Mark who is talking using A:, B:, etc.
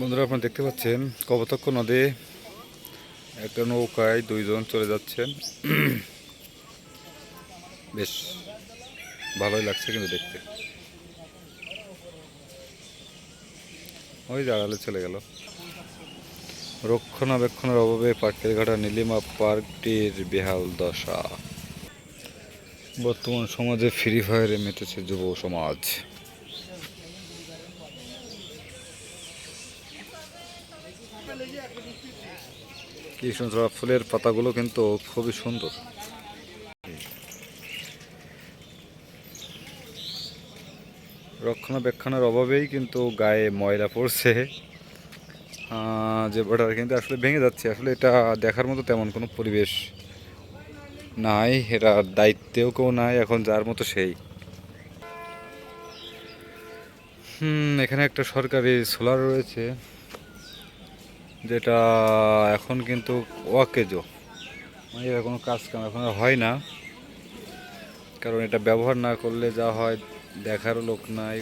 A: বন্ধুরা, আপনারা দেখতে পাচ্ছেন, কবতক্ষ নদে একটা নৌকায় দুইজন চলে যাচ্ছেন। বেশ ভালোই লাগছে কিন্তু দেখতে। ওই আড়ালে চলে গেল। রক্ষণাবেক্ষণের অভাবে পাখির ঘাটা নীলিমা পার্কটির বেহাল দশা। বর্তমান সমাজে ফ্রি ফায়ারে মেতেছে যুব সমাজ। কৃষ্ণচূড়া ফুলের পাতাগুলো কিন্তু খুবই সুন্দর। রক্ষণাবেক্ষণের অভাবেই কিন্তু গায়ে ময়লা পড়ছে। যে ওটা কিন্তু আসলে ভেঙে যাচ্ছে। আসলে এটা দেখার মতো তেমন কোনো পরিবেশ নাই। এটা দায়িত্বেও কেউ নাই, এখন যার মতো সেই। হুম, এখানে একটা সরকারি সোলার রয়েছে। যেটা এখন কিন্তু ওয়াকেজো মানে এর কোনো কাজ কাম এখন হয় না। কারণ এটা ব্যবহার না করলে যা হয়, দেখারও লোক নাই।